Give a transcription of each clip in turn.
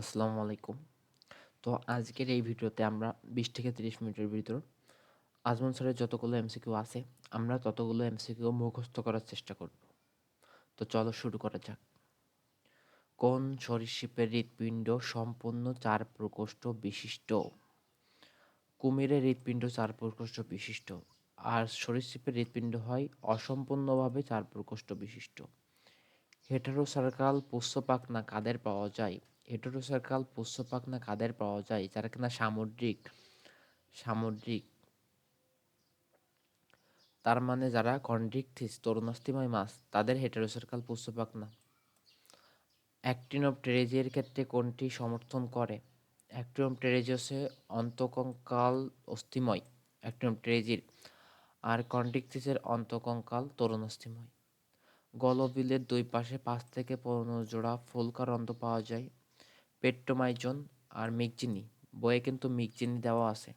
আসসালামু আলাইকুম। তো আজকের এই ভিডিওতে আমরা বিশ থেকে তিরিশ মিনিটের ভিতর আজমন স্যারের যতগুলো এমসিকিউ আছে, আমরা ততগুলো এমসিকিউ মুখস্থ করার চেষ্টা করব। তো চলো শুরু করা যাক। কোন সরীসৃপের হৃৎপিণ্ড সম্পূর্ণ চার প্রকোষ্ঠ বিশিষ্ট? কুমিরের হৃৎপিণ্ড চার প্রকোষ্ঠ বিশিষ্ট। আর সরীসৃপের হৃৎপিণ্ড হয় অসম্পূর্ণভাবে চার প্রকোষ্ঠ বিশিষ্ট। হেটারোসার্কাল পুষ্যপাখনা কাদের পাওয়া যায়? হেটারোসার্কাল পুষ্যপাখনা কাদের পাওয়া যায়? যারা কিনা সামুদ্রিক সামুদ্রিক। তার মানে যারা কন্ড্রিকথিস, তরুণাস্থিময় মাছ, তাদের হেটারোসার্কাল পুষ্যপাখনা অ্যাক্টিনোপটেরেজিয়ার ক্ষেত্রে কোনটি সমর্থন করে? অ্যাক্টিনোপটেরেজিয়াসে অন্তকঙ্কাল অস্থিময়, অ্যাক্টিনোপটেরেজির। আর কন্ড্রিকথিসের অন্তকঙ্কাল তরুণাস্থিময়। গলবিলের দুই পাশে পাঁচ থেকে পনেরো জোড়া ফুলকার অন্ত পাওয়া যায়। পেট্টোমাইজন আর মিগজিনি, বইয়ে কিন্তু মিগজিনি দেওয়া আছে।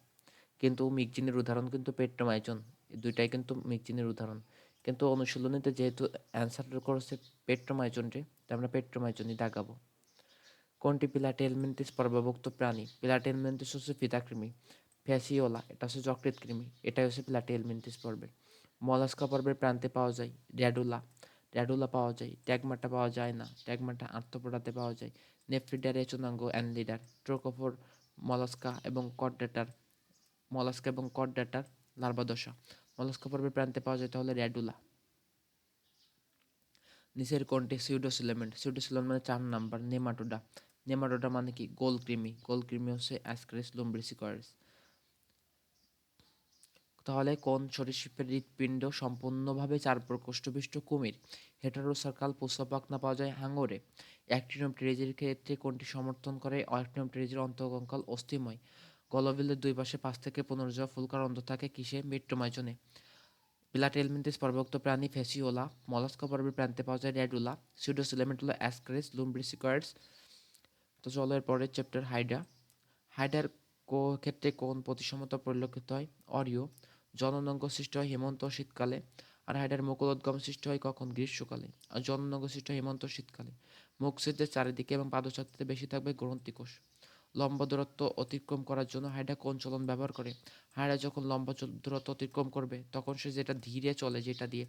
কিন্তু মিগজিনির উদাহরণ কিন্তু পেট্টোমাইজন দুইটাই কিন্তু মিগজিনির উদাহরণ। কিন্তু অনুশীলনীতে যেহেতু অ্যান্সার করেছে পেট্টোমাইজনটি, তাই আমরা পেট্টোমাইজনই দাগাবো। কোনটি? পিলাটেলমেন্টিস পর্বভুক্ত প্রাণী। পিলাটেলমেন্টিস হচ্ছে ফিতাকৃমি ফ্যাসিওলা, এটা হচ্ছে যকৃত কৃমি এটাই হচ্ছে পিলাটেলমেন্টিস পর্বের মলাস্কা পর্বের প্রান্তে পাওয়া যায় র্যাডুলা র্যাডুলা পাওয়া যায় ট্যাগমাটা পাওয়া যায় না ট্যাগমাটা আত্মপোড়াতে পাওয়া যায়। নেফ্রিডার এচনাঙ্গ অ্যান্ড লিডার ট্রোকোফোর মলাস্কা এবং কডডেটার মলাস্কা এবং কডডেটার লার্বাদশা মলাস্কা পর্বের প্রান্তে পাওয়া যায় তাহলে র্যাডুলা নিচের কোনটি সিউডোসিলেমেন্ট সিউডোসিলেমেন্ট মানে চার নাম্বার নেমাটোডা নেমাটোডা মানে কি? গোল কৃমি গোল কৃমি হচ্ছে অ্যাসক্রেস লুম্ব্রিসিকয়ারিস তাহলে কোন সরীসৃপের হৃৎপিণ্ড সম্পূর্ণভাবে চার প্রকোষ্ঠবিষ্ট কুমির? হেটারোসার্কাল পুষ্পপাখনা পাওয়া যায় হাঙ্গরে? হাঙরে অ্যাক্টিনোপটেরিজের ক্ষেত্রে কোনটি সমর্থন করে? অ্যাক্টিনোপটেরিজের অন্তকঙ্কাল অস্থিময়। গলবিলের দুই পাশে পাঁচ থেকে পনেরো জোড়া ফুলকার অন্ত থাকে কিসে? মিট্টোমাইজনে পিলাটেলমেন্টিস পর্বক্ত প্রাণী ফেসিওলা। মলাস্কা পর্বের প্রান্তে পাওয়া যায় র্যাডুলা সিউডোসিলেমেন্ট হলো অ্যাসক্রেস লুম্ব্রিসিকয়ার্স তো চলো পরের চ্যাপ্টার হাইডা। হাইডার ক্ষেত্রে কোন প্রতিসমতা পরিলক্ষিত হয়? অরিও। জননঙ্গ সৃষ্টি হয় হেমন্ত শীতকালে, আর হাইডার মুকুলোদ্গম সৃষ্টি হয় কখন? গ্রীষ্মকালে। আর জননঙ্গ সৃষ্টি হয় হেমন্ত শীতকালে। মুখ ছিদ্রের চারিদিকে এবং পাদচাত্রিতে বেশি থাকবে গ্রন্থিকোষ। লম্বা দূরত্ব অতিক্রম করার জন্য হাইডা কোন চলন ব্যবহার করে? হাইডা যখন লম্বা দূরত্ব অতিক্রম করবে, তখন সে যেটা ধীরে চলে যেটা দিয়ে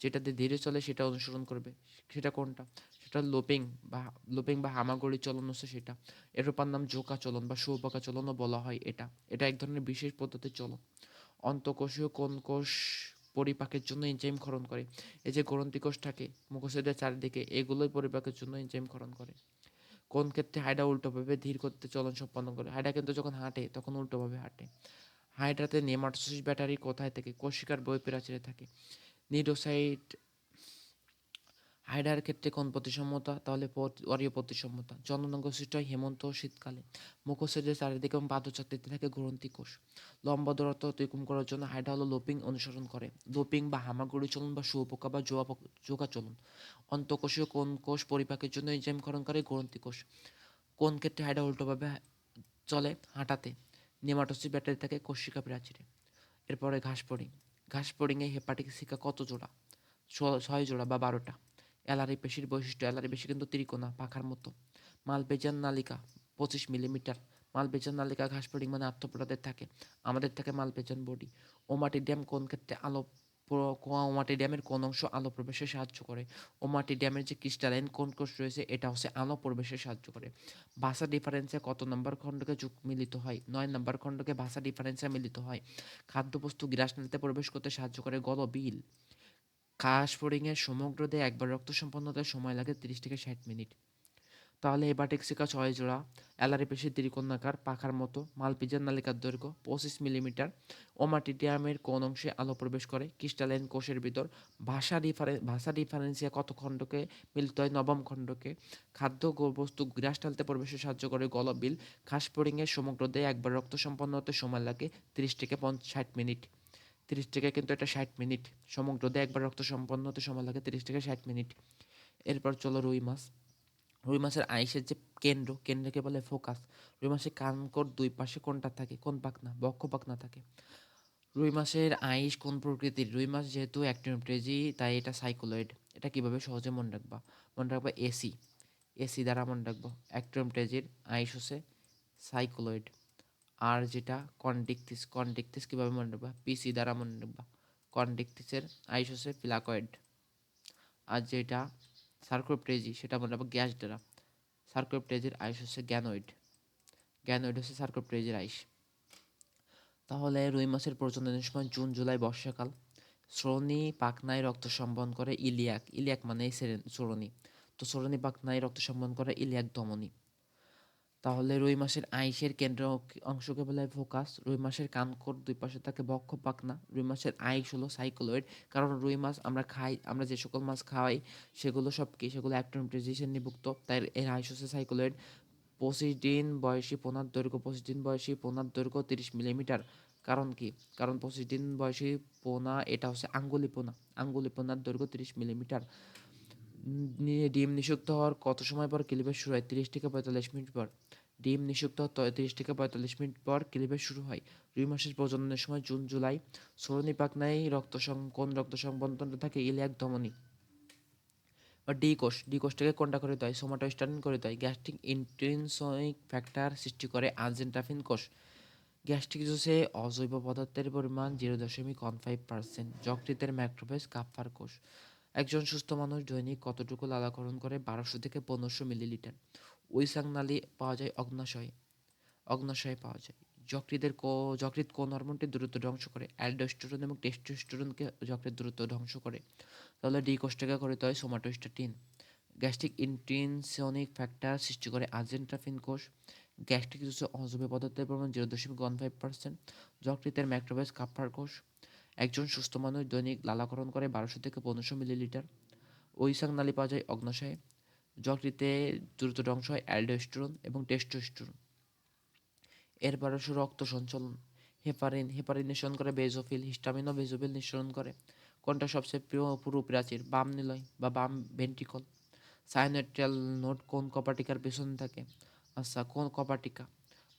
যেটা দিয়ে ধীরে চলে সেটা অনুসরণ করবে। সেটা কোনটা? সেটা লোপিং বা লোপিং বা হামাগুড়ি চলন হচ্ছে সেটা। এর রূপার নাম জোকা চলন বা সৌপাকা চলনও বলা হয় এটা। এটা এক ধরনের বিশেষ পদ্ধতির চলন। অন্তকোষীয় কোন কোষ পরিপাকের জন্য এনজাইম ক্ষরণ করে। এই যে গ্রন্থিকোষ থাকে মুখোশেদের চারিদিকে, এগুলোই পরিপাকের জন্য এনজাইম ক্ষরণ করে। কোন ক্ষেত্রে হাইডা উল্টোভাবে ধীর করতে চলন সম্পন্ন করে? হাইডা কিন্তু যখন হাঁটে, তখন উল্টোভাবে হাঁটে। হাইড্রাতে নেমাটোসিস ব্যাটারি কোথায় থেকে? কোষিকার বই প্রাচীরে থাকে। নিডোসাইট হাইডার ক্ষেত্রে কোন প্রতিসম্মতা? তাহলে অরীয় প্রতিসম্মতা। জননঙ্গ সৃষ্টি হয় হেমন্ত ও শীতকালে মুখোশের চারিদিকে এবং পাদচাকরিতে থাকে গ্রন্থি কোষ। লম্বা দূরত্ব অতিক্রম করার জন্য হাইডা হলো লোপিং অনুসরণ করে। লোপিং বা হামাগুড়ি চলন বা শুয়োপোকা বা জোয়া জোকা চলন। অন্তকোষীয় কোন কোষ পরিপাকের জন্য এনজাইম ক্ষরণ করে গ্রন্থি কোষ। কোন ক্ষেত্রে হাইডা উল্টোভাবে চলে? হাঁটাতে। নেমাটোসি ব্যাটারি থাকে কোষিকা প্রাচীরে। এরপরে ঘাস পড়ি। ঘাস পড়িংয়ে হেপাটিক শিকা কত জোড়া? ছয় জোড়া বা বারোটা। অ্যালারি পেশির বৈশিষ্ট্য অ্যালারি পেশি কিন্তু ত্রিকোণা, পাখার মতো। মালবেজান নালিকা, পঁচিশ মিলিমিটার। মালবেজান নালিকা ঘাস পড়িং মানে আত্মপ্রদাদের থাকে। আমাদের থাকে মালবেজান বডি। ওমাটি ড্যাম কোন ক্ষেত্রে আলো ওমাটি ড্যামের কোন অংশ আলো প্রবেশে সাহায্য করে? ওমাটি ড্যামের যে ক্রিস্টালাইন কোন কোষ রয়েছে, এটা হচ্ছে আলো প্রবেশে সাহায্য করে। ভাষা ডিফারেন্সে কত নম্বর খণ্ডকে যুগ মিলিত হয়? নয় নম্বর খণ্ডকে ভাষা ডিফারেন্সে মিলিত হয়। খাদ্যবস্তু গ্রাস নিতে প্রবেশ করতে সাহায্য করে গলবিল। কাশ ফোরিংয়ের সমগ্র দেহে একবার রক্ত সম্পন্নতার সময় লাগে তিরিশ থেকে ষাট মিনিট। তাহলে হেপাটিক্সিকা ছয় জোড়া অ্যালারি পেশি ত্রিকোণাকার, পাখার মতো, মালপিজার নালিকার দৈর্ঘ্য পঁচিশ মিলিমিটার ওমাটিডিয়ামের কোন অংশে আলো প্রবেশ করে, ক্রিস্টালাইন কোষের ভিতর, ভাষা ডিফারেন ভাষা ডিফারেন্সিয়া কত খণ্ডকে মিলিত হয়, নবম খণ্ডকে, খাদ্য বস্তু গ্রাস টালতে প্রবেশে সাহায্য করে গলবিল খাস ফোরিংয়ের সমগ্র দেহে একবার রক্ত সম্পন্ন হতে সময় লাগে তিরিশ থেকে পঞ্চাশ ষাট মিনিট। তিরিশ থেকে কিন্তু এটা ষাট মিনিট। সমগ্র দেহে একবার রক্ত সম্পন্ন হতে সময় লাগে তিরিশ থেকে ষাট মিনিট। এরপর চলো রুই মাছ। রুই মাছের আইসের যে কেন্দ্র, কেন্দ্রকে বলে ফোকাস রুই মাছের কানকর দুই পাশে কোনটা থাকে? কোন পাখনা? বক্ষ পাখনা থাকে। রুই মাছের আইস কোন প্রকৃতির? রুই মাছ যেহেতু অ্যাক্টিনোপ্টেজি তাই এটা সাইকোলয়েড। এটা কীভাবে সহজে মনে রাখবা? মনে রাখবা এসি। এসি দ্বারা মনে রাখব। অ্যাক্ট্রোমটেজির আইস হচ্ছে সাইক্লোয়েড। আর যেটা কন্ডিকটিস কন্ডিকটিস কীভাবে মনে রাখবা? পিসি দ্বারা মনে রাখবা। কন্ডিকটিসের আইস হচ্ছে ফিলাকয়েড। আর যেটা সার্কোপ্টেজি সেটা মনে রাখব গ্যাস দ্বারা। সার্কোপ্টেজির আইস হচ্ছে গ্যানোইড। গ্যানোইড হচ্ছে সার্কোপ্টেজির আইস। তাহলে রুই মাছের প্রজননের সময় জুন, জুলাই বর্ষাকাল। শ্রোণী পাকনায় রক্ত সম্বহন করে ইলিয়াক। ইলিয়াক মানে শ্রোণী। তো শ্রোণী পাকনায় রক্ত সম্বহন করে ইলিয়াক ধমনী। তাহলে রুই মাছের আইসের কেন্দ্র অংশকে বলা হয় ফোকাস। রুই মাছের কানকর দুই পাশে থাকে বক্ষ পাকনা রুই মাছের আইস হলো সাইক্লোয়েড। কারণ রুই মাছ আমরা খাই, আমরা যে সকল মাছ খাওয়াই, সেগুলো সব কি? সেগুলো অ্যাক্টোমপ্রেজিশন নিভুক্ত। তাই এর আইস হচ্ছে সাইক্লোয়েড। পঁচিশ দিন বয়সী পোনার দৈর্ঘ্য, পঁচিশ দিন বয়সী পোনার দৈর্ঘ্য তিরিশ মিলিমিটার। কারণ কি? কারণ পঁচিশ দিন বয়সী পোনা, এটা হচ্ছে আঙ্গুলি পোনা। আঙ্গুলি পোনার দৈর্ঘ্য তিরিশ মিলিমিটার। নিয়ে ডিম নিষিক্ত হওয়ার কত সময় পর ক্লিপের শুরু হয়? তিরিশ থেকে পঁয়তাল্লিশ মিনিট পর। ডিম নিষিক্ত হওয়ার তিরিশ থেকে পঁয়তাল্লিশ মিনিট পর ক্লিপের শুরু হয়। দুই মাসের প্রজননের সময় জুন, জুলাই, সরণি পাকনায় রক্ত কোন রক্ত সংবন্ধনটা থাকে ইলিয়াক ধমনী। বা ডি কোষ, ডি কোষটাকে কোনটা করে দেয়? সোমাটোস্টাটিন করে দেয়। গ্যাস্ট্রিক ইন্টেনসিক ফ্যাক্টর সৃষ্টি করে আর্জেন্টাফিন কোষ। গ্যাস্ট্রিক জুসে অজৈব পদার্থের পরিমাণ জিরো দশমিক ওয়ান ফাইভ পার্সেন্ট। যকৃতের ম্যাক্রোফেজ কাপ্পার কোষ। একজন সুস্থ মানুষ দৈনিক কতটুকু লালাকরণ করে? বারোশো থেকে পনেরোশো মিলিলিটার। ওই নালী পাওয়া যায় অগ্নাশয়ে অগ্নাশয়ে পাওয়া যায়। যকৃতের কো যকৃত কোন হরমোনটি দ্রুত ধ্বংস করে। অ্যালডোস্টেরন এবং টেস্টোস্টেরনকে যকৃত দ্রুত ধ্বংস করে। তাহলে করে হয় সোমাটোস্টাটিন। গ্যাস্ট্রিক ইন্টেনসিয়নিক ফ্যাক্টর সৃষ্টি করে আর্জেন্টাফিন কোষ। গ্যাস্ট্রিক জুসে অজৈব পদার্থের পরিমাণ জিরো দশমিক ওয়ান ফাইভ পার্সেন্ট। যকৃতের ম্যাক্রোবেস কাপ্পার কোষ। একজন সুস্থ মানুষ দৈনিক লালাকরণ করে বারোশো থেকে পনেরোশো মিলিলিটার। ওইসাং নালী পাওয়া যায় অগ্নাশয়ে যকৃতে দ্রুত ধ্বংস হয় অ্যালডোস্টেরন এবং টেস্টোস্টেরন। এর আসে রক্ত সঞ্চালন। হেপারিন হেপারিন নিঃসরণ করে বেজোফিল, হিস্টামিন ও বেজোফিল নিঃসরণ করে। কোনটা সবচেয়ে প্রিয় পুরু প্রাচীর? বাম নিলয় বা বাম ভেন্ট্রিকল। সাইনোট্রাল নোট কোন কপাটিকার পেছনে থাকে? আচ্ছা কোন কপাটিকা?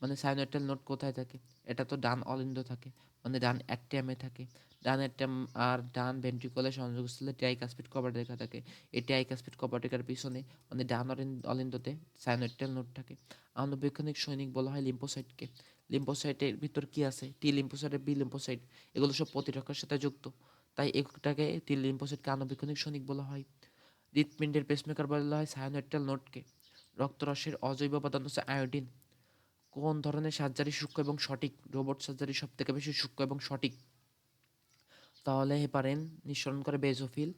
মানে সাইনোট্রাল নোট কোথায় থাকে? এটা তো ডান অলিন্দ থাকে মানে ডান অ্যাক্টিয়ামে থাকে। ডান অ্যাক্টিয়াম আর ডান ভেন্ট্রিকলের সংযোগস্থলে ট্রাইকাসপিড কপাটিকা থাকে। এই ট্রাইকাসপিড কপাটিকার পিছনে মানে ডান অলিন্দতে সাইনোট্রাল নোট থাকে। আনুবৈক্ষণিক সৈনিক বলা হয় লিম্পোসাইটকে লিম্পোসাইটের ভিতর কি আছে? টি লিম্পোসাইট বি লিম্পোসাইট এগুলো সব প্রতিরক্ষার সাথে যুক্ত। তাই এটাকে টি লিম্পোসাইটকে আনুবীক্ষণিক সৈনিক বলা হয়। হৃৎপিণ্ডের পেসমেকার বলা হয় সায়োনেট্রাল নোটকে। রক্তরসের অজৈব উপাদান হচ্ছে আয়োডিন। কোন ধরনের সার্জারি সূক্ষ্ম এবং সঠিক? রোবট সার্জারি সব থেকে বেশি সূক্ষ্ম এবং সঠিক? তাহলে হেপারেন নিঃসরণ করে বেজোফিল,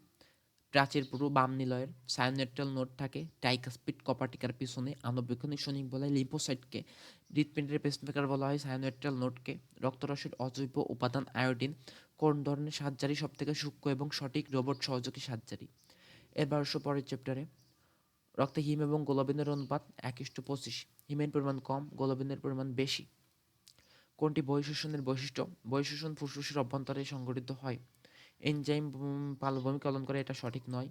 প্রাচীর পুরো, বাম নিলয়ের, সায়োনেট্রাল নোট থাকে টাইকাসপিড কপাটিকার পিছনে আনবীক্ষণিক সৈনিক বলা হয় লিম্পোসাইটকে হৃৎপিণ্ডের পেসমেকার বলা হয় সায়োনেট্রাল নোটকে রক্তরসের অজৈব উপাদান আয়োডিন, কোন ধরনের সার্জারি সব থেকে সূক্ষ্ম এবং সঠিক? রোবট সহযোগী সার্জারি। এর বারোশো পরের চ্যাপ্টারে রক্তে হিম এবং গোলাবিনের অনুপাত এক পঁচিশ। হিমের পরিমাণ কম গোলাবিনের পরিমাণ বেশি। কোনটি বহিঃশোষণের বৈশিষ্ট্য? বহিঃশোষণ ফুসফুসের অভ্যন্তরে সংঘটিত হয়। এনজাইম ভূমিকা পালন করে, এটা সঠিক নয়।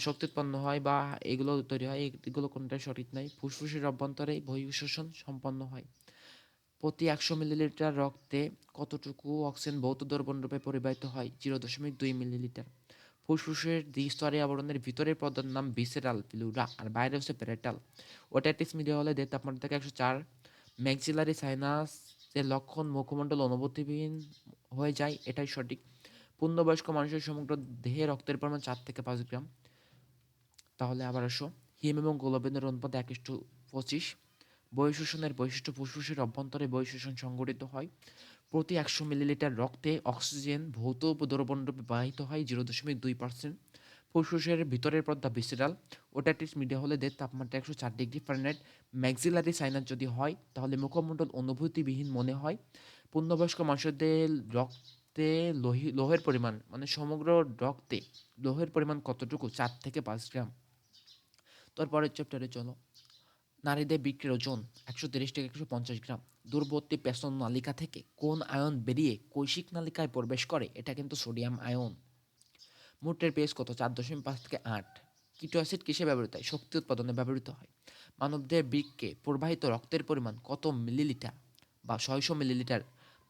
শক্তি উৎপন্ন হয় বা এগুলো তৈরি হয়, এগুলো কোনটাই সঠিক নয়। ফুসফুসের অভ্যন্তরে বহিঃশোষণ সম্পন্ন হয়। প্রতি একশো মিলিলিটার রক্তে কতটুকু অক্সিজেন ভৌত দ্রবণরূপে পরিবাহিত হয়? জিরো দশমিক দুই মিলিলিটার। ফুসফুসের দ্বিস্তরে আবরণের ভিতরের পদার নাম ভিসেরাল প্লুরা আর বাইরে হচ্ছে প্যারেটাল ওটাইটিস মিডিয়া হলে দেহ তাপমাত্রা থেকে একশো চার। ম্যাক্সিলারি সাইনাসের লক্ষণ মুখমণ্ডল অনুভূতিবিহীন হয়ে যায়, এটাই সঠিক। পূর্ণবয়স্ক মানুষের সমগ্র দেহে রক্তের পরিমাণ চার থেকে পাঁচ গ্রাম। তাহলে আবার আসো। হিম এবং গোলাবিনের অনুপাত এক ইস্টু পঁচিশ। বহিঃশোষণের বৈশিষ্ট্য ফুসফুসের অভ্যন্তরে বহিঃশোষণ সংঘটিত হয়। প্রতি একশো মিলিলিটার রক্তে অক্সিজেন ভৌত দ্রবণরূপে বাহিত হয়, জিরো দশমিক দুই পার্সেন্ট। ফুসফুসের ভিতরের পর্দা ভিসেরাল ওটাটিস মিডিয়া হলে দের তাপমাত্রা একশো চার ডিগ্রি ফারেনহাইট ম্যাক্সিলারি সাইনাস যদি হয়, তাহলে মুখমণ্ডল অনুভূতিবিহীন মনে হয়। পূর্ণবয়স্ক মানুষদের রক্তে লোহি, লোহের পরিমাণ মানে সমগ্র রক্তে লোহের পরিমাণ কতটুকু? চার থেকে পাঁচ গ্রাম। তারপরের চ্যাপ্টারে চলো। নারীদের বিক্রির ওজন একশো তিরিশ থেকে একশো পঞ্চাশ গ্রাম। দূরবর্তী পেশন নালিকা থেকে কোন আয়ন বেরিয়ে কৈশিক নালিকায় প্রবেশ করে, এটা কিন্তু সোডিয়াম আয়ন। মুটের পেস কত? চার দশমিক পাঁচ থেকে আট। কিটো অ্যাসিড কিসে ব্যবহৃত হয়? শক্তি উৎপাদনে ব্যবহৃত হয়। মানবদের বৃক্ষে প্রবাহিত রক্তের পরিমাণ কত মিলিলিটার বা ছয়শো মিলিলিটার?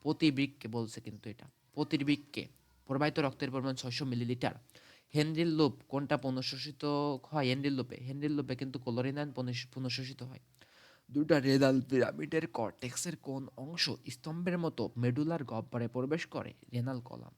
প্রতি বৃক্ষে বলছে কিন্তু এটা। প্রতি বৃক্ষে প্রবাহিত রক্তের পরিমাণ ছয়শো মিলিলিটার। হেনরির লোপ কোনটা পুনঃশোষিত হয়? হেনরির লোপে। হেনরির লোপে কিন্তু ক্লোরিন আয়ন পুনঃশোষিত হয়। দুটা রেনাল পিরামিডের কর্টেক্সের কোন অংশ স্তম্ভের মতো মেডুলার গহ্বরে প্রবেশ করে? Renal column.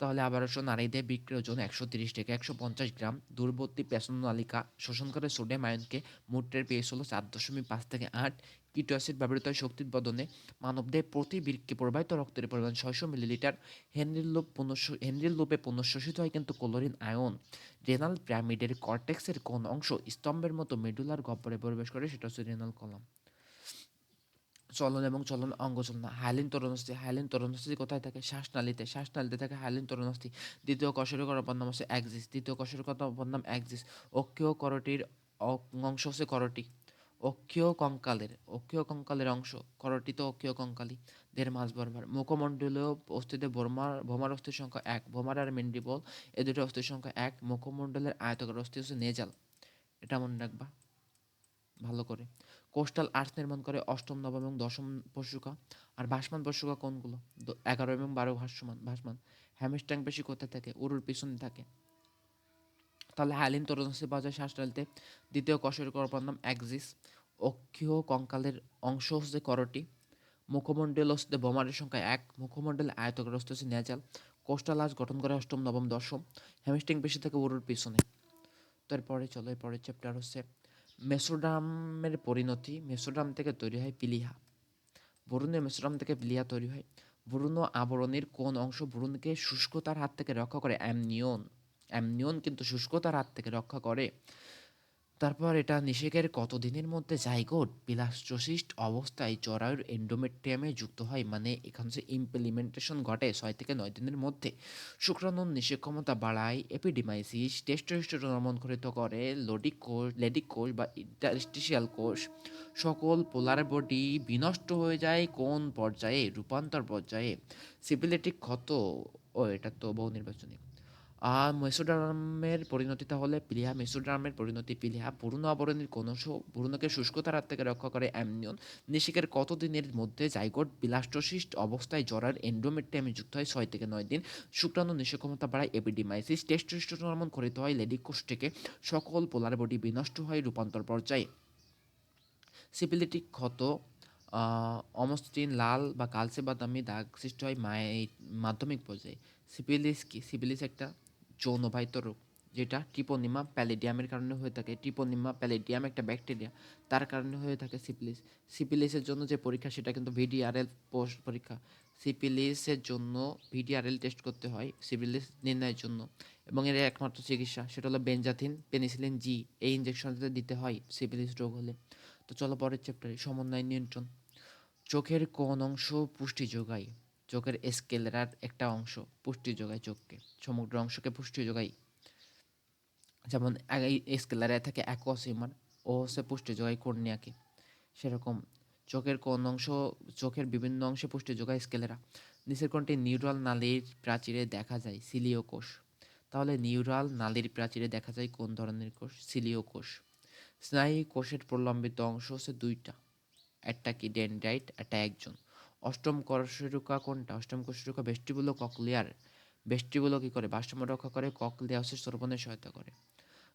তাহলে আবার আসো নারীদের বিক্রির ওজন একশো তিরিশ থেকে একশো পঞ্চাশ গ্রাম দূরবর্তী পেশন নালিকা শোষণ করে সোডিয়াম আয়নকে মূত্রের পিএইচ হলো চার দশমিক পাঁচ থেকে আট কিটো অ্যাসিড ব্যবহৃত হয় শক্তি উৎপাদনে মানবদেহে প্রতি বৃক্কে প্রবাহিত রক্তের পরিমাণ ছয়শো মিলিলিটার। হেনরির লোপ পুনঃ হেনরির লোপে পুনঃশোষিত হয় কিন্তু ক্লোরিন আয়ন। রেনাল পিরামিডের কর্টেক্সের কোন অংশ স্তম্ভের মতো মেডুলার গহ্বরে প্রবেশ করে, সেটা হচ্ছে রেনাল কলাম চলন এবং চলন অঙ্গচলনা হাইলিন তরুণস্থি হাইলিন তরুণস্থি কোথায় থাকে? শ্বাসনালীতে শ্বাসনালীতে থাকে হাইলিন তরুণস্থি। দ্বিতীয় কশরকর অপর নাম হচ্ছে অ্যাক্সিস দ্বিতীয় কশরকর অপর নাম অ্যাক্সিস অক্ষীয় করটির অংশ হচ্ছে করটি। অক্ষীয় কঙ্কালের অক্ষীয় কঙ্কালের অংশ। করটি তো অক্ষীয় কঙ্কালি দেড় মাস বরাবর মুখমণ্ডলীয় অস্থিতে ভোমার ভোমার অস্থির সংখ্যা এক। ভোমার আর মেন্ডিবল এ দুটো অস্থির সংখ্যা এক। মুখমণ্ডলের আয়তকার অস্থি হচ্ছে নেজাল। এটা মনে রাখবা। ভালো করে। কোস্টাল আর্টস নির্মাণ করে অষ্টম, নবম এবং দশম পশুকা। আর ভাসমান পশুকা কোনগুলো? এগারো এবং বারো ভাসমান ভাসমান। হ্যামস্ট্যাং বেশি কোথায় থাকে? উরুর পিছনে থাকে। তাহলে হ্যালিন তরুণসি পাওয়া যায় শ্বাসনালীতে দ্বিতীয় কষের করপার নাম অ্যাক্সিস। অক্ষীয় কঙ্কালের অংশ হচ্ছে করটি। মুখমণ্ডল হচ্ছে বোমারের সংখ্যা এক। মুখমণ্ডল আয়তগ্রস্ত হচ্ছে নেজাল। কোস্টাল আর্টস গঠন করে অষ্টম, নবম, দশম। হ্যামস্ট্যাং বেশি থাকে উরুর পিছনে। তারপরে চলো, এরপরের চ্যাপ্টার হচ্ছে মেসোডামের পরিণতি মেসোডাম থেকে তৈরি হয় পিলিহা বরুণের মেসোডাম থেকে পিলিহা তৈরি হয় বরুণ আবরণের কোন অংশ বরুণকে শুষ্কতার হাত থেকে রক্ষা করে অ্যামনিয়ন অ্যামনিয়ন কিন্তু শুষ্কতার হাত থেকে রক্ষা করে তারপর এটা নিষেকের কতদিনের মধ্যে জাইগোট বিলাস্ট্রোসিস্ট অবস্থায় জরায়ুর এন্ডোমেট্রিয়ামে যুক্ত হয় মানে এখানে যে ইমপ্লিমেন্টেশন ঘটে ছয় থেকে নয় দিনের মধ্যে। শুক্রাণুর নিষেক ক্ষমতা বাড়ায় এপিডিমাইসিস টেস্টোস্টেরন আমন্ত্রিত করে লোডিক কোষ লেডিক কোষ বা ইন্টারস্টিশিয়াল কোষ সকল পোলার বডি বিনষ্ট হয়ে যায় কোন পর্যায়ে? রূপান্তর পর্যায়ে। সিপিলেটিক ক্ষত, ও এটা তো বহু নির্বাচনী। মেসোডার্মের পরিণতি তাহলে পিলিহা, মেসোডার্মের পরিণতি পিলিহা, পুরনো আবরণের কোন পুরনোকে শুষ্কতার হাত থেকে রক্ষা করে অ্যামনিয়ন, নিষেকের কতদিনের মধ্যে জাইগোট বিলাস্টোসিস্ট অবস্থায় জরার এন্ডোমেট্রিয়ামে যুক্ত হয় ছয় থেকে নয় দিন, শুক্রাণু নিষেক ক্ষমতা বাড়ায় এপিডিমাইসিস, টেস্টোস্টেরন খরিত হয় লেডিক কোষ থেকে সকল পোলার বডি বিনষ্ট হয়, রূপান্তর পর্যায়ে। সিপিলিটিক ক্ষত অমসৃণ লাল বা কালচে বাদামি দাগ সৃষ্টি হয় মাধ্যমিক পর্যায়ে। সিপিলিস কি? সিপিলিস একটা যৌনবাহিত রোগ, যেটা ট্রিপোনিমা প্যালিডিয়ামের কারণে হয়ে থাকে। ট্রিপোনিমা প্যালিডিয়াম একটা ব্যাকটেরিয়া, তার কারণে হয়ে থাকে সিপিলিস সিপিলিসের জন্য যে পরীক্ষা, সেটা কিন্তু ভিডিআরএল পোস্ট পরীক্ষা। সিপিলিসের জন্য ভিডিআরএল টেস্ট করতে হয় সিপিলিস নির্ণয়ের জন্য। এবং এর একমাত্র চিকিৎসা, সেটা হলো বেঞ্জাথিন পেনিসিলিন জি। এই ইঞ্জেকশনটা দিতে হয় সিপিলিস রোগ হলে। তো চলো পরের চ্যাপ্টারে সমন্বয় নিয়ন্ত্রণ। চোখের কোন অংশ পুষ্টি যোগায়। চোখের স্কেলেরার একটা অংশ পুষ্টি যোগায় চোখকে, সমগ্র অংশকে পুষ্টি যোগায়। যেমন স্কেলারে থাকে অ্যাকোয়াসিমার ও হচ্ছে পুষ্টি যোগায় কর্নিয়াকে। সেরকম চোখের কোন অংশ, চোখের বিভিন্ন অংশে পুষ্টি যোগায় স্কেলেরা। নিচের কোনটি নিউরাল নালীর প্রাচীরে দেখা যায় সিলিও কোষ। তাহলে নিউরাল নালীর প্রাচীরে দেখা যায় কোন ধরনের কোষ? সিলিও কোষ। স্নায়ু কোষের প্রলম্বিত অংশ হচ্ছে দুইটা একটা কি ডেন্ড্রাইট একটা একজন অষ্টম কর্ষরুকা কোনটা? অষ্টম কর্ষরুকা বেষ্টিবুলো ককলিয়ার বেষ্টিবুলো কি করে? ভারসাম্য রক্ষা করে ককলিয়া হচ্ছে শ্রবণে সহায়তা করে।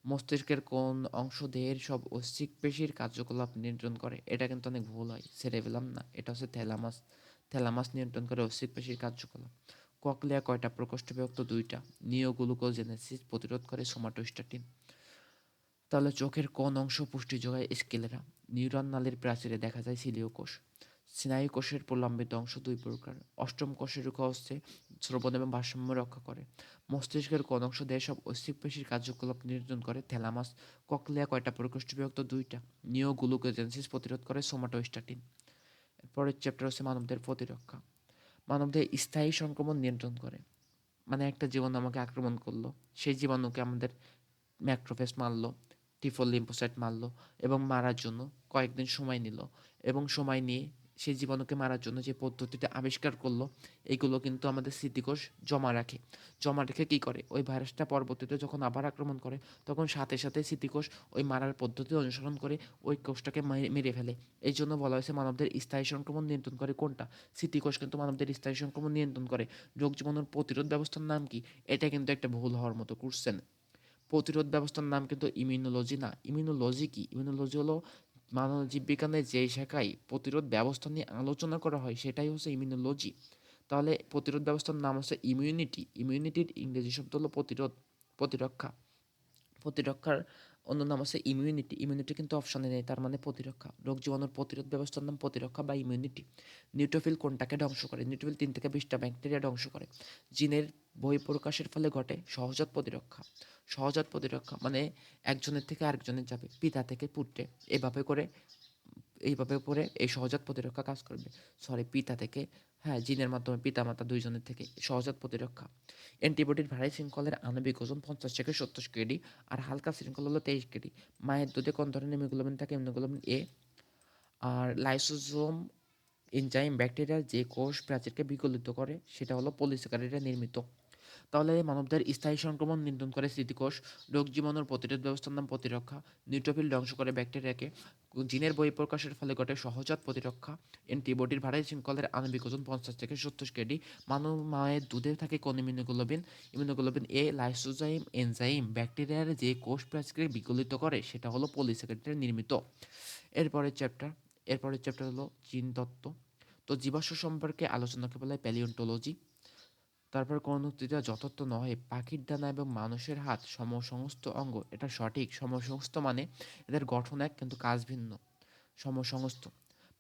মস্তিষ্কের কোন অংশ দেহের সব ঐচ্ছিক পেশির কার্যকলাপ নিয়ন্ত্রণ করে? এটা কিন্তু অনেক ভুল হয় সেরেবেলাম না। এটা হচ্ছে থ্যালামাস। থ্যালামাস নিয়ন্ত্রণ করে ঐচ্ছিক পেশির কার্যকলাপ। ককলিয়া কয়টা? প্রকোষ্ঠ বিভক্ত দুইটা। নিওগ্লুকোজেনেসিস প্রতিরোধ করে সোমাটোস্টাটিন। তাহলে চোখের কোন অংশ পুষ্টি যোগায় স্কেলেরা? নিউরন নালীর প্রাচীরে দেখা যায় সিলিও কোষ স্নায়ু কোষের প্রলম্বিত অংশ দুই প্রকার। অষ্টম কোষের রুখা হচ্ছে শ্রবণ এবং ভারসাম্য রক্ষা করে। মস্তিষ্কের কোন অংশ দেহ সব ঐচ্ছিক পেশির কার্যকলাপ নিয়ন্ত্রণ করে। থ্যালামাস ককলিয়া কয়টা প্রকোষ্ঠ বিভক্ত দুইটা। নিও গ্লুকোজেন্সিস প্রতিরোধ করে সোমাটোস্টাটিন। পরের চ্যাপ্টার হচ্ছে মানবদের প্রতিরক্ষা। মানবদের স্থায়ী সংক্রমণ নিয়ন্ত্রণ করে। মানে একটা জীবাণু আমাকে আক্রমণ করল। সেই জীবাণুকে আমাদের ম্যাক্রোফেস মারলো, টিফল লিম্পোসাইট মারলো এবং মারার জন্য কয়েকদিন সময় নিল এবং সময় নিয়ে সেই জীবাণুকে মারার জন্য যে পদ্ধতিটা আবিষ্কার করল এইগুলো কিন্তু আমাদের স্মৃতিকোষ জমা রাখে। জমা রেখে কী করে? ওই ভাইরাসটা পরবর্তীতে যখন আবার আক্রমণ করে, তখন সাথে সাথে স্মৃতিকোষ ওই মারার পদ্ধতি অনুসরণ করে ওই কোষটাকে মেরে- মেরে ফেলে। এই জন্য বলা হয়েছে মানবদের স্থায়ী সংক্রমণ নিয়ন্ত্রণ করে কোনটা? স্মৃতিকোষ কিন্তু মানবদের স্থায়ী সংক্রমণ নিয়ন্ত্রণ করে। রোগ জীবাণুর প্রতিরোধ ব্যবস্থার নাম কি? এটা কিন্তু একটা ভুল হওয়ার মতো কোশ্চেন প্রতিরোধ ব্যবস্থার নাম কিন্তু ইমিউনোলজি না। ইমিউনোলজি কি? ইমিউনোলজি হলো মানব জীববিজ্ঞানের যেই শাখায় প্রতিরোধ ব্যবস্থা নিয়ে আলোচনা করা হয়, সেটাই হচ্ছে ইমিউনোলজি তাহলে প্রতিরোধ ব্যবস্থার নাম হচ্ছে ইমিউনিটি ইমিউনিটির ইংরেজি শব্দ হলো প্রতিরোধ, প্রতিরক্ষা। প্রতিরক্ষার অন্য নাম হচ্ছে ইমিউনিটি ইমিউনিটি কিন্তু অপশানে নেই, তার মানে প্রতিরক্ষা। রোগ জীবাণুর প্রতিরোধ ব্যবস্থার নাম প্রতিরক্ষা বা ইমিউনিটি নিউট্রোফিল কোনটাকে ধ্বংস করে? নিউট্রোফিল তিন থেকে বিশটা ব্যাকটেরিয়া ধ্বংস করে। জিনের বহিঃপ্রকাশের ফলে ঘটে সহজাত প্রতিরক্ষা। সহজাত প্রতিরক্ষা মানে একজনের থেকে আরেকজনের যাবে, পিতা থেকে পুত্রে, এভাবে করে, এইভাবে করে এই সহজাত প্রতিরক্ষা কাজ করবে। সরি পিতা থেকে হ্যাঁ জিনের মাধ্যমে পিতা মাতা দুইজনের থেকে সহজাত প্রতিরক্ষা। অ্যান্টিবডির ভারী শৃঙ্খলের আণবিক ওজন পঞ্চাশ থেকে সত্তর কেডি আর হালকা শৃঙ্খল হলো তেইশ কেডি। মায়ের দুধে কোন ধরনের ইমিউগ্লোবিন থাকে? ইমিউগ্লোবিন এ আর লাইসোজোম এনজাইম ব্যাকটেরিয়া যে কোষ প্রাচীরকে বিকলিত করে, সেটা হলো পলিস্যাকারাইডে নির্মিত। তাহলে মানবদের স্থায়ী সংক্রমণ নিয়ন্ত্রণ করে স্মৃতিকোষ রোগ জীবাণুর প্রতিরোধ ব্যবস্থার নাম প্রতিরক্ষা নিউট্রোফিল ধ্বংস করে ব্যাকটেরিয়াকে জিনের বহিঃপ্রকাশের ফলে ঘটে সহজাত প্রতিরক্ষা অ্যান্টিবডির ভারী শৃঙ্খলের আণবিক ওজন পঞ্চাশ থেকে সত্তর কেডি, মানব মায়ের দুধে থাকে কোন immunoglobulin immunoglobulin A lysozyme enzyme ব্যাকটেরিয়ার যে কোষ প্রাচীরকে বিকলিত করে সেটা হলো পলিস্যাকারাইডে নির্মিত। এরপরের চ্যাপ্টার এরপরের চ্যাপ্টার হলো জিন তত্ত্ব। তো জীবাশ্ম সম্পর্কে আলোচনাকে বলা প্যালিওন্টোলজি তারপর কোন উক্তিটা যথার্থ নয় পাখির ডানা এবং মানুষের হাত সমসংস্থ অঙ্গ। এটা সঠিক। সমসংস্থ মানে এদের গঠন এক, কিন্তু কাজ ভিন্ন। সমসংস্থ।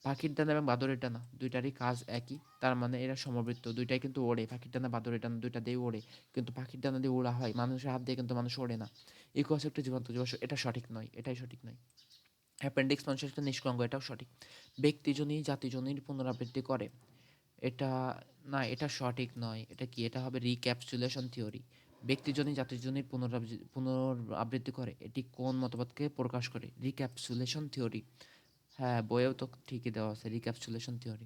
পাখির ডানা এবং বাদরের ডানা। দুইটারই কাজ একই। তার মানে এরা সমবৃত্ত। দুইটাই কিন্তু ওড়ে। পাখির ডানা, বাদরের ডানা দুইটা দিয়ে ওড়ে। কিন্তু পাখির ডানা দিয়ে ওড়া হয়। মানুষের হাত দিয়ে কিন্তু মানুষ ওড়ে না। ইকোয়াস একটা জীবন্ত জীবাশ্ম এটা সঠিক নয়। এটাই সঠিক নয়। অ্যাপেন্ডিক্স মানুষের একটা নিষ্কঙ্গ এটাও সঠিক। ব্যক্তিজনই জাতিজনীর পুনরাবৃত্তি করে। এটা না, এটা সঠিক নয়। এটা কি? এটা হবে রিক্যাপসুলেশন থিওরি ব্যক্তিজনই জাতিজনীর পুনরাবৃত্তি পুনরাবৃত্তি করে, এটি কোন মতবাদকে প্রকাশ করে? রিক্যাপসুলেশন থিওরি হ্যাঁ বইয়েও তো ঠিকই দেওয়া আছে রিক্যাপসুলেশন থিওরি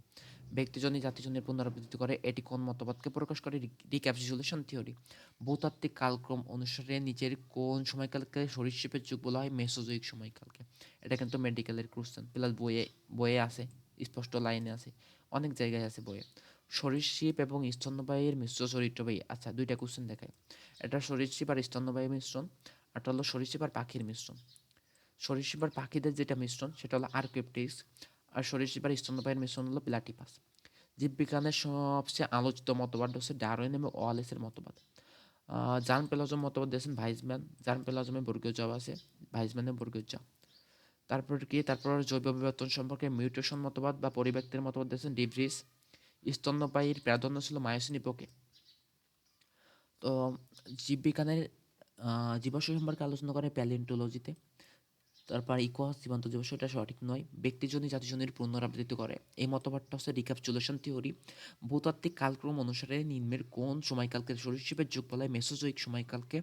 ব্যক্তিজনই জাতিজনের পুনরাবৃত্তি করে, এটি কোন মতবাদকে প্রকাশ করে? রিক্যাপসুলেশন থিওরি ভূতাত্ত্বিক কালক্রম অনুসারে নিচের কোন সময়কালকে? সরীসৃপের যুগ বলা হয় মেসোজয়িক সময়কালকে। এটা কিন্তু মেডিকেলের কোশ্চেন প্লাস বইয়ে বইয়ে আছে, স্পষ্ট লাইনে আছে। অনেক জায়গায় আছে বইয়ে। সরীসৃপ এবং স্তন্যবায়ীর মিশ্র চরিত্রবাহী আচ্ছা দুইটা কোশ্চেন দেখায় এটা সরীসৃপ আর স্তন্যবায়ী মিশ্রণ আর এটা হলো সরীসৃপ আর পাখির মিশ্রণ। সরীসৃপ আর পাখিদের যেটা মিশ্রণ, সেটা হলো আর্কেপটিক্স আর সরীসৃপ আর স্তন্যবায়ীর মিশ্রণ হলো প্লাটিপাস। জীববিজ্ঞানের সবচেয়ে আলোচিত মতবাদ হচ্ছে ডারউইন এবং ওয়ালেসের মতবাদ। জার্ন পেলাজম মতবাদ দিয়েছেন ভাইজম্যান জার্ন পেলাজমে বর্গীয় জব আছে। ভাইজম্যানে বর্গীয় জব তারপর কি? তারপর জৈব বিবর্তন সম্পর্কে মিউটেশন মতবাদ বা পরিব্যক্তির মতবাদ দিয়েছেন ডিভ্রিস। স্তন্যপায়ীর প্রাধান্য ছিল মায়োসিনি পোকে তো জীববিজ্ঞানের জীবাশ্ম সম্পর্কে আলোচনা করে প্যালিওন্টোলজিতে। তারপর ইকোয়াস জীবন্ত জীবাশ্ম, এটা সঠিক নয়। ব্যক্তিজনই জাতিজনের পুনরাবৃত্তি করে। এই মতবাদটা হচ্ছে রিক্যাপচুলেশন থিওরি ভূতাত্ত্বিক কালক্রম অনুসারে নিম্নের কোন সময়কালকে, সরীসৃপের যুগ বলা হয় মেসোজয়িক সময়কালকে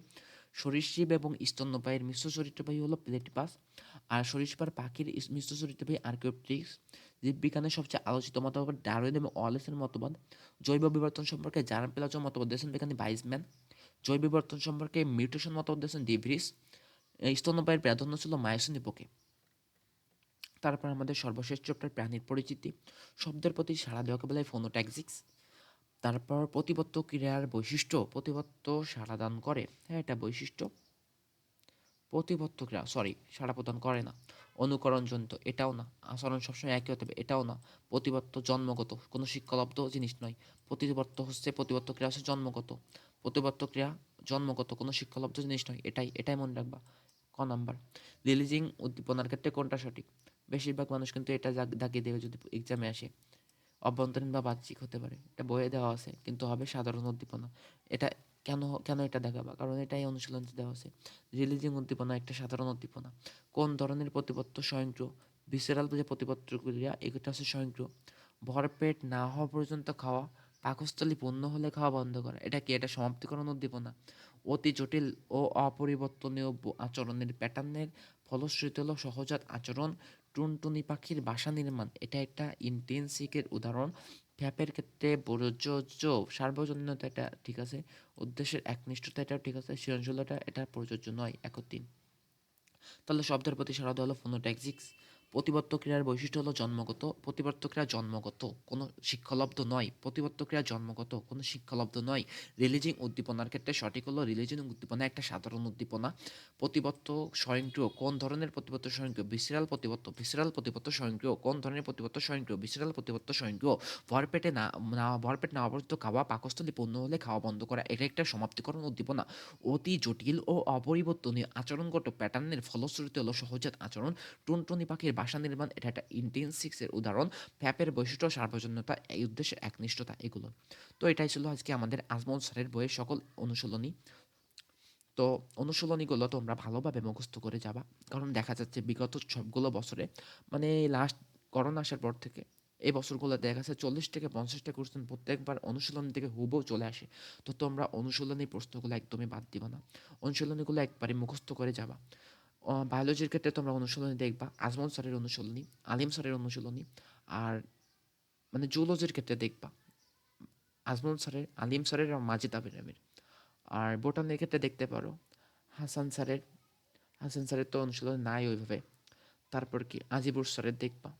সরীসৃপ এবং স্তন্যপায়ীর মিশ্র চরিত্রবাহী হলো প্লেটিপাস। আর সরীসৃপার পাখির মিশ্র চরিত্রবাহী আর্কিওপ্টিক্স জীববিজ্ঞানের সবচেয়ে আলোচিত মতবাদ ডারউইন এবং ওয়ালেসের মতবাদ। জৈব বিবর্তন সম্পর্কে জার্ন পেলাজম মতবাদ দিয়েছেন বিজ্ঞানী বাইজম্যান জৈব বিবর্তন সম্পর্কে মিউটেশন মতবাদ দিয়েছেন ডিভ্রিস। স্তন্যপায়ের প্রাধান্য ছিল মায়োসিনি পোকে তারপর আমাদের সর্বশেষ চ্যাপ্টার প্রাণীর পরিচিতি। শব্দের প্রতি সাড়া দেওয়াকে বলে ফোনোট্যাক্সিক্স। তারপর প্রতিবত্ত ক্রিয়ার বৈশিষ্ট্য প্রতিবত্ত সাড়া দান করে। হ্যাঁ এটা বৈশিষ্ট্য। প্রতিবত্ত ক্রিয়া সরি সাড়া প্রদান করে না। অনুকরণজনিত এটাও না। আচরণ সবসময় একই হতে হবে, এটাও না। প্রতিবত্ত জন্মগত, কোনো শিক্ষালব্ধ জিনিস নয়। প্রতিবত্ত হচ্ছে প্রতিবত্ত ক্রিয়া হচ্ছে জন্মগত। প্রতিবত্ত ক্রিয়া জন্মগত, কোনো শিক্ষালব্ধ জিনিস নয়। এটাই এটাই মনে রাখবা। ক নাম্বার, রিলিজিং উদ্দীপনার ক্ষেত্রে কোনটা সঠিক? বেশিরভাগ মানুষ কিন্তু এটা দাগ- দাগিয়ে দেবে যদি এক্সামে আসে। অভ্যন্তরীণ বা বাহ্যিক হতে পারে। এটা বইয়ে দেওয়া আছে, কিন্তু হবে সাধারণ উদ্দীপনা। এটা কেন কেন এটা দেখাবা? কারণ এটাই অনুশীলন দেওয়া আছে। রিলিজিং উদ্দীপনা একটা সাধারণ উদ্দীপনা। কোন ধরনের প্রতিপত্ত স্বয়ংক্রিয়? ভিসেরাল যে প্রতিপত্ত ক্রিয়া এটা হচ্ছে স্বয়ংক্রিয়। ভরপেট না হওয়া পর্যন্ত খাওয়া, পাকস্থলী পূর্ণ হলে খাওয়া বন্ধ করা। এটা কি? এটা সমাপ্তিকরণ উদ্দীপনা। অতি জটিল ও অপরিবর্তনীয় আচরণের প্যাটার্নের ফলশ্রুতি হলো সহজাত আচরণ টুনটুনি পাখির বাসা নির্মাণ। এটা একটা ইন্টেন্সিকের উদাহরণ। ফ্যাপের ক্ষেত্রে প্রযোজ্য সার্বজনীনতা এটা ঠিক আছে, উদ্দেশ্যের একনিষ্ঠতা এটাও ঠিক আছে, সৃজনশীলতা এটা প্রযোজ্য নয়, একত্রিন। তাহলে শব্দের প্রতি সারা দেওয়া হলো ফোনোট্যাক্সিক্স প্রতিবর্ত ক্রিয়ার বৈশিষ্ট্য হলো জন্মগত প্রতিবর্ত ক্রিয়া জন্মগত, কোনো শিক্ষালব্ধ নয় প্রতিবর্ত ক্রিয়া জন্মগত, কোনো শিক্ষালব্ধ নয়। রিলিজিং উদ্দীপনার ক্ষেত্রে সঠিক হলো রিলিজিং উদ্দীপনা একটা সাধারণ উদ্দীপনা। প্রতিবর্ত স্বয়ংক্রিয় কোন ধরনের প্রতিবর্ত স্বয়ংক্রিয়? বিসিরাল প্রতিবর্ত বিসিরাল প্রতিবর্ত স্বয়ংক্রিয়, কোন ধরনের প্রতিবর্ত স্বয়ংক্রিয়? বিসিরাল প্রতিবর্ত স্বয়ংক্রিয়, ভরপেটে না না, ভরপেট না আবর্তিত খাওয়া, পাকস্থলী পূর্ণ হলে খাওয়া বন্ধ করা, এটা একটা সমাপ্তিকরণ উদ্দীপনা। অতি জটিল ও অপরিবর্তনীয় আচরণগত প্যাটার্নের ফলশ্রুতি হলো সহজাত আচরণ। টুনটুনি পাখির বাসা নির্মাণ, এটা একটা ইন্টেন্সিক্সের উদাহরণ। ফ্যাপের বৈশিষ্ট্য, সার্বজনীনতা, এই উদ্দেশ্যে একনিষ্ঠতা, এগুলো। তো এটাই ছিল আজকে আমাদের আজমল স্যারের বইয়ের সকল অনুশীলনী। তো অনুশীলনীগুলো তোমরা ভালোভাবে মুখস্থ করে যাবা, কারণ দেখা যাচ্ছে বিগত সবগুলো বছরে মানে লাস্ট করোনা আসার পর থেকে, এই বছরগুলো দেখা যাচ্ছে চল্লিশ থেকে পঞ্চাশটা কোশ্চেন প্রত্যেকবার অনুশীলন থেকে হুবও চলে আসে। তো তোমরা অনুশীলনী প্রশ্নগুলো একদমই বাদ দিবা না। অনুশীলনীগুলো একবারে মুখস্থ করে যাবা। বায়োলজির ক্ষেত্রে তোমরা অনুশীলনী দেখবা, আজমল স্যারের অনুশীলনী, আলিম স্যারের অনুশীলনী, আর মানে জুলজির ক্ষেত্রে দেখবা। আজমল স্যারের, আলিম স্যারের আর মাজিদ আবিরামের। আর বোটানের ক্ষেত্রে দেখতে পারো, হাসান স্যারের হাসান স্যারের তো অনুশীলন নাই ওইভাবে। তারপর কি, আজিবুর স্যারের দেখবা,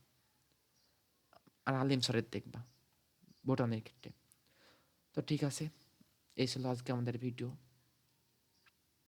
আর আলিম স্যারের দেখবা, বোটানের ক্ষেত্রে। তো ঠিক আছে, এই ছিল আজকে আমাদের ভিডিও